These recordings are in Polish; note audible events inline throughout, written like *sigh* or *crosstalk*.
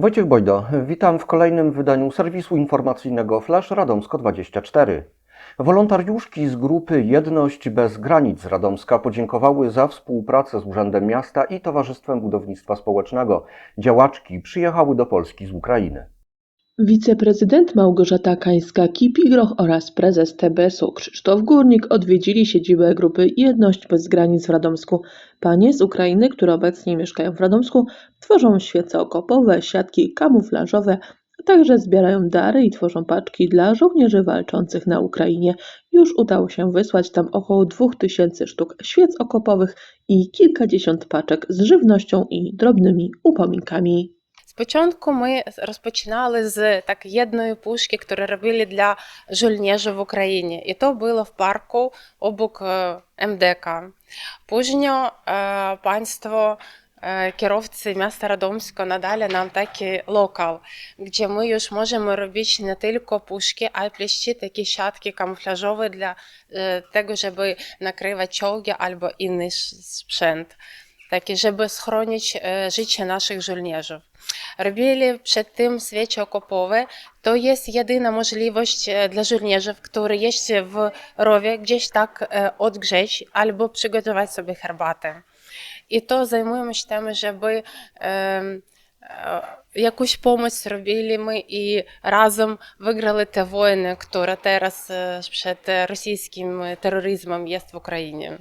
Wojciech Bojdo, witam w kolejnym wydaniu serwisu informacyjnego Flash Radomsko24. Wolontariuszki z grupy Jedność bez granic Radomska podziękowały za współpracę z Urzędem Miasta i Towarzystwem Budownictwa Społecznego. Działaczki przyjechały do Polski z Ukrainy. Wiceprezydent Małgorzata Kańska-Kipigroch oraz prezes TBS-u Krzysztof Górnik odwiedzili siedzibę grupy Jedność bez granic w Radomsku. Panie z Ukrainy, które obecnie mieszkają w Radomsku, tworzą świece okopowe, siatki kamuflażowe, a także zbierają dary i tworzą paczki dla żołnierzy walczących na Ukrainie. Już udało się wysłać tam około 2000 sztuk świec okopowych i kilkadziesiąt paczek z żywnością i drobnymi upominkami. Спочатку ми розпочинали з так єдної пушки, яку робили для жульнежа в Україні. І то було в парку обок е, МДК. Пужньо е, панство е, Кіровці міста Радомського надали нам такий локал, де ми вже можемо робити не тільки пушки, а й плещі такі шатки камуфляжові для того, щоб накривати човги або інший спшент. takie, żeby schronić e, życie naszych żołnierzy. Robili przed tym świecie okopowe. To jest jedyna możliwość e, dla żołnierzy, którzy jest w rowie, gdzieś tak e, odgrzeć albo przygotować sobie herbatę. I to zajmujemy się tym, żeby jakąś pomoc robili my i razem wygrali te wojny, które teraz przed rosyjskim terroryzmem jest w Ukrainie.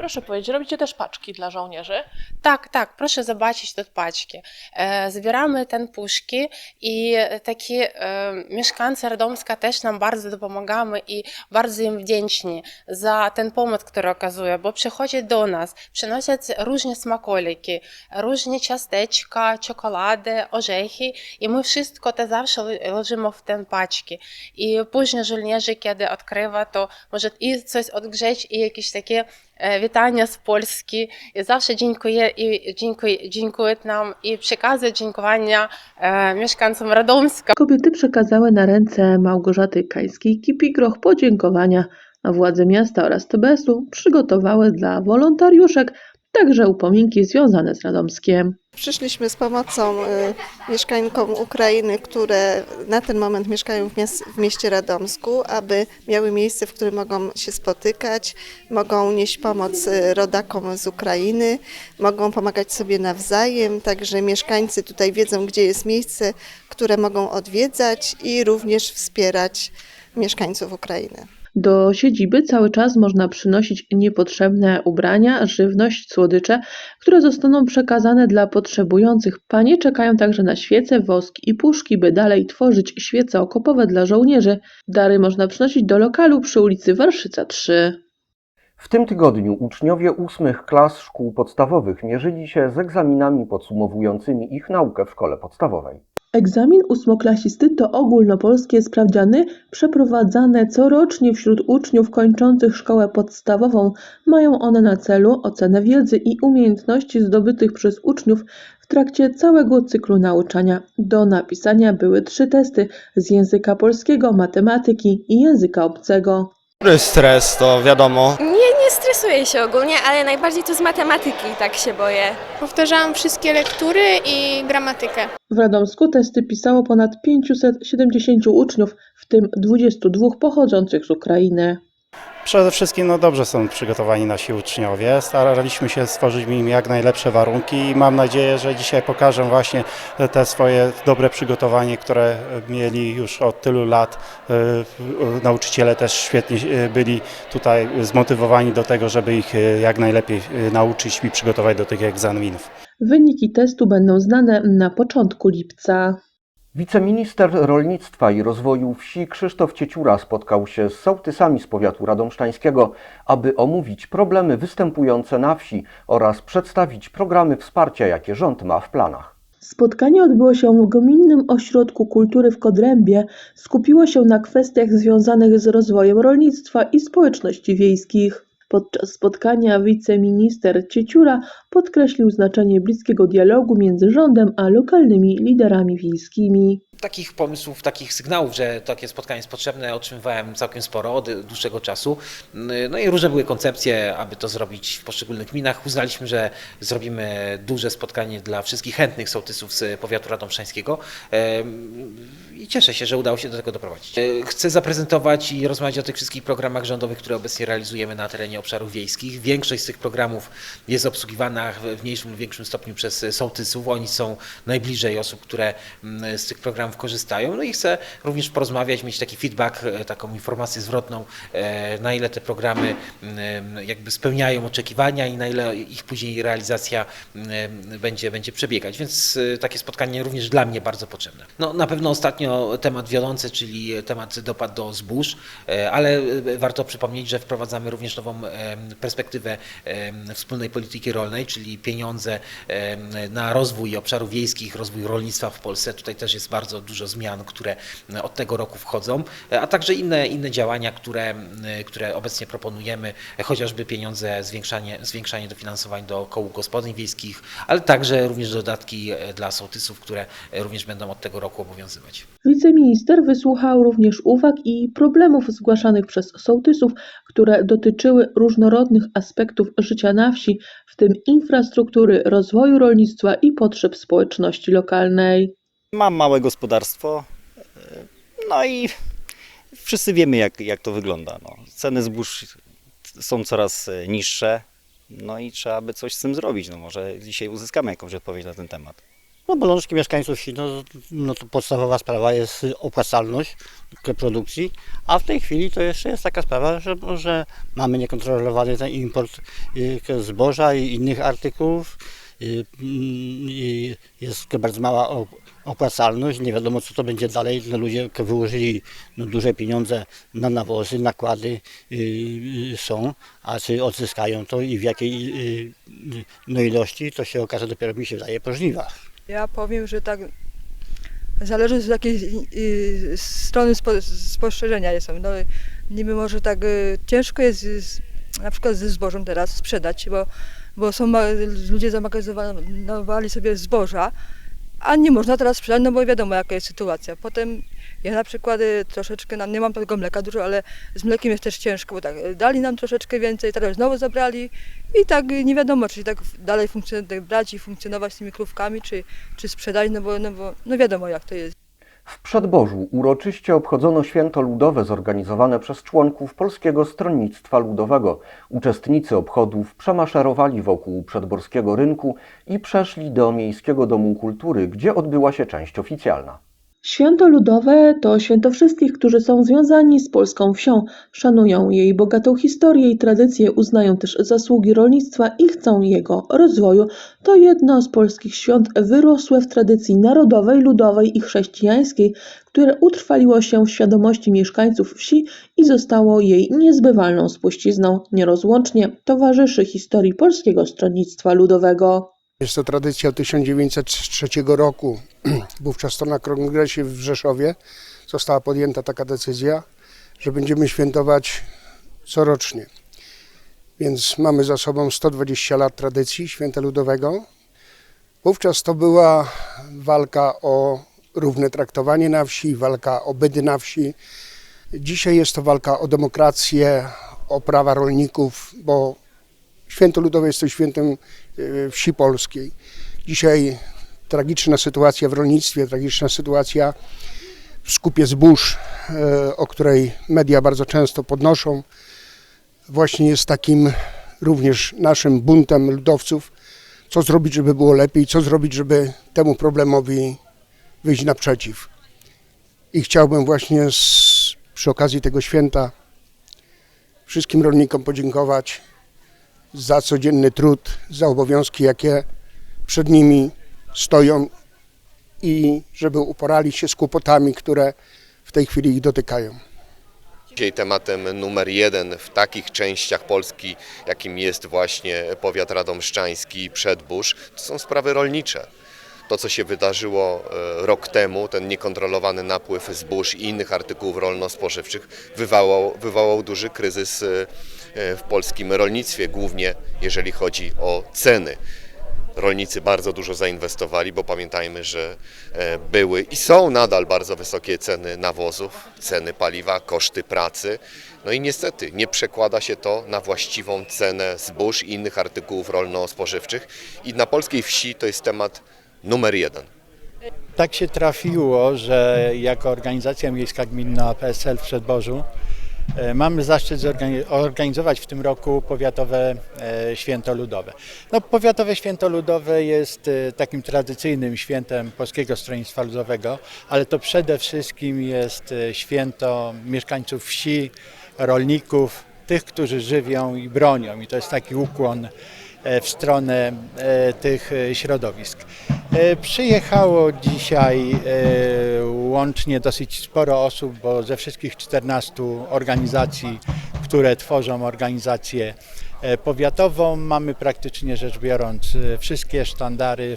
Proszę powiedzieć, robicie też paczki dla żołnierzy? Tak, tak, proszę zobaczyć te paczki. E, zbieramy ten puszki i taki e, mieszkańcy Radomska też nam bardzo dopomagamy i bardzo im wdzięczni za ten pomoc, który okazuje. bo przychodzi do nas, przynoszą różne smakoliki, różne ciasteczka, czekolady, orzechy i my wszystko to zawsze leżymy w ten paczki. I później żołnierze, kiedy odkrywa, to może i coś odgrzeć i jakieś takie witania z Polski i zawsze dziękuję i dziękuję, dziękuję nam i przekazuję dziękowania e, mieszkańcom Radomska. Kobiety przekazały na ręce Małgorzaty Kańskiej-Kipigroch podziękowania, a władze miasta oraz TBS-u przygotowały dla wolontariuszek także upominki związane z Radomskiem. Przyszliśmy z pomocą y, Ukrainy, które na ten moment mieszkają w, w mieście Radomsku, aby miały miejsce, w którym mogą się spotykać, mogą nieść pomoc y, rodakom z Ukrainy, mogą pomagać sobie nawzajem, także mieszkańcy tutaj wiedzą, gdzie jest miejsce, które mogą odwiedzać i również wspierać mieszkańców Ukrainy. Do siedziby cały czas można przynosić niepotrzebne ubrania, żywność, słodycze, które zostaną przekazane dla potrzebujących. Panie czekają także na świece, wosk i puszki, by dalej tworzyć świece okopowe dla żołnierzy. Dary można przynosić do lokalu przy ulicy Warszyca 3. W tym tygodniu uczniowie ósmych klas szkół podstawowych mierzyli się z egzaminami podsumowującymi ich naukę w szkole podstawowej. Egzamin ósmoklasisty to ogólnopolskie sprawdziany przeprowadzane corocznie wśród uczniów kończących szkołę podstawową. Mają one na celu ocenę wiedzy i umiejętności zdobytych przez uczniów w trakcie całego cyklu nauczania. Do napisania były trzy testy z języka polskiego, matematyki i języka obcego. Duży stres, to wiadomo. Nie, nie stresuję się ogólnie, ale najbardziej to z matematyki tak się boję. Powtarzałam wszystkie lektury i gramatykę. W Radomsku testy pisało ponad 570 uczniów, w tym 22 pochodzących z Ukrainy. Przede wszystkim no dobrze są przygotowani nasi uczniowie. Staraliśmy się stworzyć im jak najlepsze warunki i mam nadzieję, że dzisiaj pokażę właśnie te swoje dobre przygotowanie, które mieli już od tylu lat. E, Nauczyciele też świetnie e, byli tutaj zmotywowani do tego, żeby ich e, jak najlepiej nauczyć i przygotować do tych egzaminów. Wyniki testu będą znane na początku lipca. Wiceminister Rolnictwa i Rozwoju Wsi Krzysztof Cieciura spotkał się z sołtysami z powiatu radomsztańskiego, aby omówić problemy występujące na wsi oraz przedstawić programy wsparcia, jakie rząd ma w planach. Spotkanie odbyło się w Gminnym Ośrodku Kultury w Kodrębie. Skupiło się na kwestiach związanych z rozwojem rolnictwa i społeczności wiejskich. Podczas spotkania wiceminister Cieciura podkreślił znaczenie bliskiego dialogu między rządem a lokalnymi liderami wiejskimi. Takich pomysłów, takich sygnałów, że takie spotkanie jest potrzebne, otrzymywałem całkiem sporo od dłuższego czasu. No i różne były koncepcje, aby to zrobić w poszczególnych gminach. Uznaliśmy, że zrobimy duże spotkanie dla wszystkich chętnych sołtysów z powiatu radomszczańskiego Em, i cieszę się, że udało się do tego doprowadzić. E, Chcę zaprezentować i rozmawiać o tych wszystkich programach rządowych, które obecnie realizujemy na terenie obszarów wiejskich. Większość z tych programów jest obsługiwana w mniejszym lub większym stopniu przez sołtysów. Oni są najbliżej osób, które mm, z tych programów korzystają. No i chcę również porozmawiać, mieć taki feedback, e, taką informację zwrotną, e, na ile te programy mm, jakby spełniają oczekiwania i na ile ich później realizacja mm, będzie, będzie przebiegać. Więc e, takie spotkanie również dla mnie bardzo potrzebne. No, na pewno ostatnio temat wiodący, czyli temat dopłat do zbóż, e, ale e, warto przypomnieć, że wprowadzamy również nową perspektywę wspólnej polityki rolnej, czyli pieniądze na rozwój obszarów wiejskich, rozwój rolnictwa w Polsce. Tutaj też jest bardzo dużo zmian, które od tego roku wchodzą, a także inne, inne działania, które, które obecnie proponujemy, chociażby pieniądze, zwiększanie, zwiększanie dofinansowań do kołów gospodyń wiejskich, ale także również dodatki e, dla sołtysów, które e, również będą od tego roku obowiązywać. Wiceminister wysłuchał również uwag i problemów zgłaszanych przez sołtysów, które dotyczyły różnorodnych aspektów życia na wsi, w tym infrastruktury, rozwoju rolnictwa i potrzeb społeczności lokalnej. Mam małe gospodarstwo, e, no i wszyscy wiemy, jak, jak to wygląda. No. Ceny zbóż są coraz e, niższe, no i trzeba by coś z tym zrobić. No może dzisiaj uzyskamy jakąś odpowiedź na ten temat. No bolączki mieszkańców wsi, no, no to podstawowa sprawa jest opłacalność produkcji, a w tej chwili to jeszcze jest taka sprawa, że, że mamy niekontrolowany ten import y, zboża i innych artykułów. y, mm, i jest bardzo mała op- opłacalność, nie wiadomo co to będzie dalej. No, ludzie wyłożyli no, duże pieniądze na nawozy, nakłady y, są, a czy odzyskają to i w jakiej no, ilości, to się okaże dopiero mi się wydaje po żniwach. Ja powiem, że tak zależy z jakiej y, strony spo, spostrzeżenia jestem. No, niby może tak y, ciężko jest z, na przykład ze zbożem teraz sprzedać, bo, bo są ludzie zamagazynowali sobie zboża, a nie można teraz sprzedać, no bo wiadomo jaka jest sytuacja. Potem ja na przykład troszeczkę, nam, nie mam tego mleka dużo, ale z mlekiem jest też ciężko, bo tak y, dali nam troszeczkę więcej, teraz znowu zabrali i tak y, nie wiadomo, czy tak dalej funkcjonować, brać i funkcjonować z tymi krówkami, czy, czy sprzedać, no bo, no bo no wiadomo jak to jest. W Przedbożu uroczyście obchodzono święto ludowe zorganizowane przez członków Polskiego Stronnictwa Ludowego. Uczestnicy obchodów przemaszerowali wokół przedborskiego rynku i przeszli do Miejskiego Domu Kultury, gdzie odbyła się część oficjalna. Święto ludowe to święto wszystkich, którzy są związani z polską wsią, szanują jej bogatą historię i tradycję, uznają też zasługi rolnictwa i chcą jego rozwoju. To jedno z polskich świąt wyrosłe w tradycji narodowej, ludowej i chrześcijańskiej, które utrwaliło się w świadomości mieszkańców wsi i zostało jej niezbywalną spuścizną. Nierozłącznie towarzyszy historii Polskiego Stronnictwa Ludowego. Jest to tradycja od 1903 roku. *clears throat* Wówczas to na kongresie w Rzeszowie została podjęta taka decyzja, że będziemy świętować corocznie. Więc mamy za sobą 120 lat tradycji święta ludowego. Wówczas to była walka o równe traktowanie na wsi, walka o bydy na wsi. Dzisiaj jest to walka o demokrację, o prawa rolników, bo Święto Ludowe jest to świętem e, wsi polskiej. Dzisiaj tragiczna sytuacja w rolnictwie, tragiczna sytuacja w skupie zbóż, e, o której media bardzo często podnoszą, właśnie jest takim również naszym buntem ludowców. Co zrobić, żeby było lepiej, co zrobić, żeby temu problemowi wyjść naprzeciw. I chciałbym właśnie z, przy okazji tego święta wszystkim rolnikom podziękować za codzienny trud, za obowiązki, jakie przed nimi stoją i żeby uporali się z kłopotami, które w tej chwili ich dotykają. Dzisiaj tematem numer jeden w takich częściach Polski, jakim jest właśnie powiat radomszczański i Przedbórz, to są sprawy rolnicze. To, co się wydarzyło e, rok temu, ten niekontrolowany napływ zbóż i innych artykułów rolno-spożywczych wywołał, wywołał duży kryzys e, e, w polskim rolnictwie, głównie jeżeli chodzi o ceny. Rolnicy bardzo dużo zainwestowali, bo pamiętajmy, że były i są nadal bardzo wysokie ceny nawozów, ceny paliwa, koszty pracy. No i niestety nie przekłada się to na właściwą cenę zbóż i innych artykułów rolno-spożywczych. I na polskiej wsi to jest temat numer jeden. Tak się trafiło, że jako organizacja miejska gminna PSL w Przedborzu e, mamy zaszczyt organizować w tym roku powiatowe e, święto ludowe. No, powiatowe święto ludowe jest e, takim tradycyjnym świętem Polskiego Stronnictwa Ludowego, ale to przede wszystkim jest święto mieszkańców wsi, rolników, tych, którzy żywią i bronią. I to jest taki ukłon w stronę tych środowisk. E, Przyjechało dzisiaj e, łącznie dosyć sporo osób, bo ze wszystkich 14 organizacji, które tworzą organizację e, powiatową, mamy praktycznie rzecz biorąc wszystkie sztandary,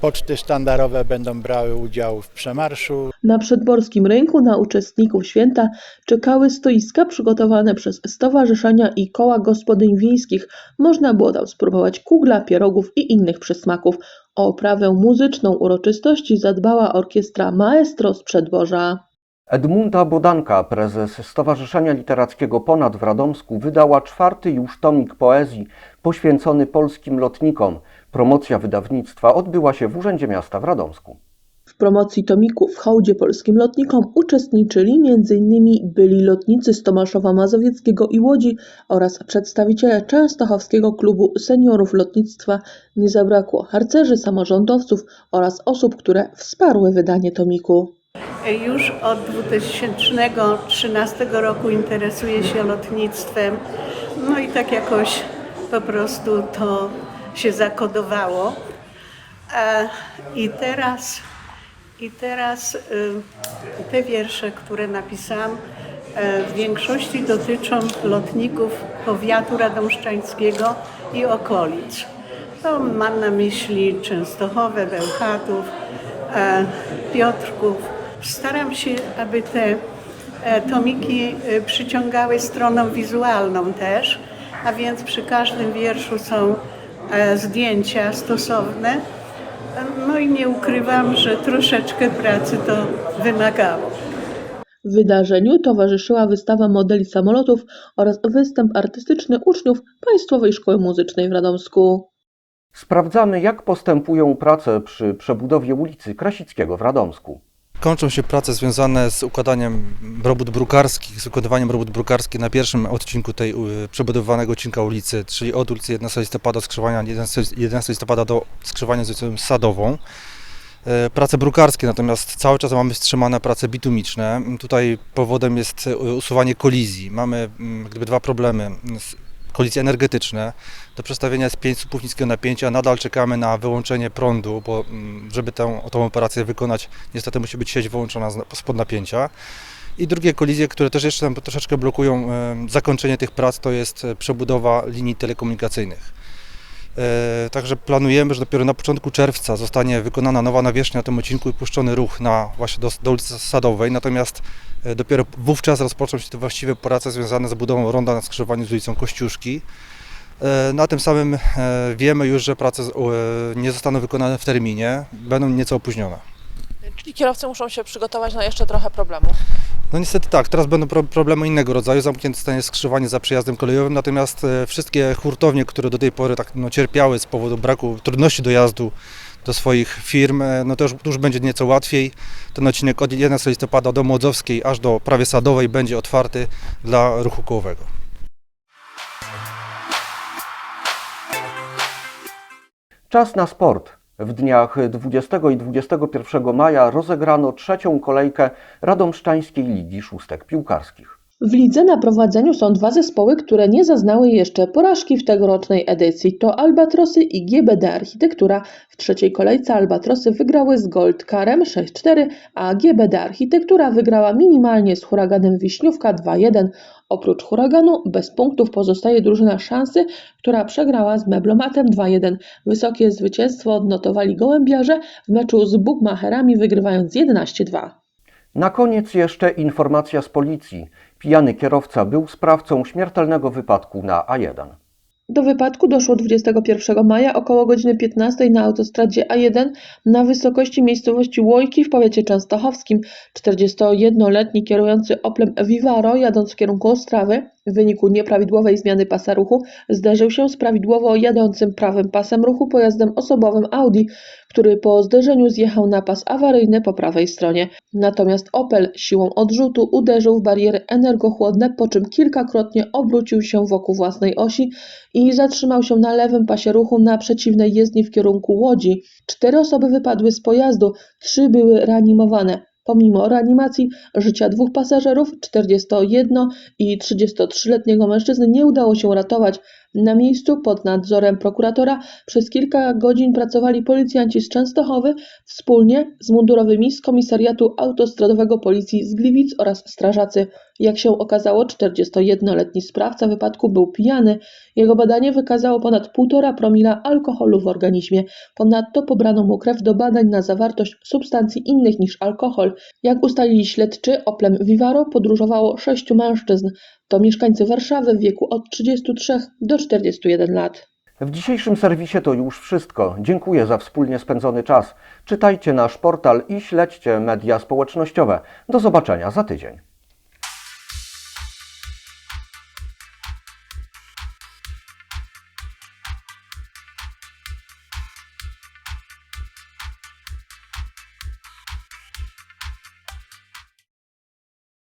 poczty sztandarowe będą brały udział w przemarszu. Na przedborskim rynku na uczestników święta czekały stoiska przygotowane przez stowarzyszenia i koła gospodyń wiejskich. Można było tam spróbować kugla, pierogów i innych przysmaków. O oprawę muzyczną uroczystości zadbała orkiestra Maestro z Przedborza. Edmunda Bodanka, prezes Stowarzyszenia Literackiego Ponad w Radomsku, wydała czwarty już tomik poezji poświęcony polskim lotnikom. Promocja wydawnictwa odbyła się w Urzędzie Miasta w Radomsku. Promocji tomiku w hołdzie polskim lotnikom uczestniczyli m.in. byli lotnicy z Tomaszowa Mazowieckiego i Łodzi oraz przedstawiciele Częstochowskiego Klubu Seniorów Lotnictwa. Nie zabrakło harcerzy, samorządowców oraz osób, które wsparły wydanie tomiku. Już od 2013 roku interesuję się lotnictwem. No i tak jakoś po prostu to się zakodowało. I teraz, i teraz y, te wiersze, które napisałam, e, w większości dotyczą lotników powiatu radomszczańskiego i okolic. To mam na myśli Częstochowę, Bełchatów, e, Piotrków. Staram się, aby te e, tomiki przyciągały stroną wizualną też, a więc przy każdym wierszu są e, zdjęcia stosowne. No i nie ukrywam, że troszeczkę pracy to wymagało. Wydarzeniu towarzyszyła wystawa modeli samolotów oraz występ artystyczny uczniów Państwowej Szkoły Muzycznej w Radomsku. Sprawdzamy, jak postępują prace przy przebudowie ulicy Krasickiego w Radomsku. Kończą się prace związane z układaniem robót brukarskich, z układaniem robót brukarskich na pierwszym odcinku tej przebudowanego odcinka ulicy, czyli od ulicy 11 listopada, skrzyżowania 11 11 listopada do skrzyżowania z ulicą Sadową. E, Prace brukarskie, natomiast cały czas mamy wstrzymane prace bitumiczne. Tutaj powodem jest e, usuwanie kolizji. Mamy mm, gdyby dwa problemy. Kolizje energetyczne. Do przestawienia jest 5 słupów niskiego napięcia. Nadal czekamy na wyłączenie prądu, bo mm, żeby tę, tą operację wykonać, niestety musi być sieć wyłączona z- spod napięcia. I drugie kolizje, które też jeszcze nam troszeczkę blokują zakończenie tych prac, to jest e, przebudowa linii telekomunikacyjnych. E, Także planujemy, że dopiero na początku czerwca zostanie wykonana nowa nawierzchnia na tym odcinku i puszczony ruch na właśnie do, do ulicy Sadowej. Natomiast e, dopiero wówczas rozpoczną się te właściwe prace związane z budową ronda na skrzyżowaniu z ulicą Kościuszki. E, Na tym samym wiemy już, że prace nie zostaną wykonane w terminie, będą nieco opóźnione. Czyli kierowcy muszą się przygotować na jeszcze trochę problemów. No niestety tak, teraz będą pro problemy innego rodzaju, zamknięte zostanie skrzyżowanie za przejazdem kolejowym, natomiast e, wszystkie hurtownie, które do tej pory tak no, cierpiały z powodu braku trudności dojazdu do swoich firm, e, no to już, już będzie nieco łatwiej. Ten odcinek od 11 listopada do Młodzowskiej aż do prawie Sadowej będzie otwarty dla ruchu kołowego. Czas na sport. W dniach 20 i 21 maja rozegrano trzecią kolejkę Radomszczańskiej Ligi Szóstek Piłkarskich. W lidze na prowadzeniu są dwa zespoły, które nie zaznały jeszcze porażki w tegorocznej edycji. To Albatrosy i GBD Architektura. W trzeciej kolejce Albatrosy wygrały z Goldkarem 6-4, a GBD Architektura wygrała minimalnie z Huraganem Wiśniówka 2-1. Oprócz Huraganu bez punktów pozostaje drużyna Szansy, która przegrała z Meblomatem 2-1. Wysokie zwycięstwo odnotowali gołębiarze w meczu z Bugmacherami wygrywając 11-2. Na koniec jeszcze informacja z policji. Pijany kierowca był sprawcą śmiertelnego wypadku na A1. Do wypadku doszło 21 maja około godziny 15 na autostradzie A1 na wysokości miejscowości Łojki w powiecie częstochowskim. 41-letni kierujący Oplem Vivaro jadąc w kierunku Ostrawy w wyniku nieprawidłowej zmiany pasa ruchu zderzył się z prawidłowo jadącym prawym pasem ruchu pojazdem osobowym Audi, który po zderzeniu zjechał na pas awaryjny po prawej stronie. Natomiast Opel siłą odrzutu uderzył w bariery energochłodne, po czym kilkakrotnie obrócił się wokół własnej osi i zatrzymał się na lewym pasie ruchu na przeciwnej jezdni w kierunku Łodzi. Cztery osoby wypadły z pojazdu, trzy były reanimowane. Pomimo reanimacji życia dwóch pasażerów, 41 i 33-letniego mężczyzny nie udało się ratować. Na miejscu pod nadzorem prokuratora przez kilka godzin pracowali policjanci z Częstochowy wspólnie z mundurowymi z Komisariatu Autostradowego Policji z Gliwic oraz strażacy. Jak się okazało, 41-letni sprawca wypadku był pijany. Jego badanie wykazało ponad 1,5 promila alkoholu w organizmie. Ponadto pobrano mu krew do badań na zawartość substancji innych niż alkohol. Jak ustalili śledczy, Oplem Vivaro podróżowało sześciu mężczyzn. To mieszkańcy Warszawy w wieku od 33 do 41 lat. W dzisiejszym serwisie to już wszystko. Dziękuję za wspólnie spędzony czas. Czytajcie nasz portal i śledźcie media społecznościowe. Do zobaczenia za tydzień.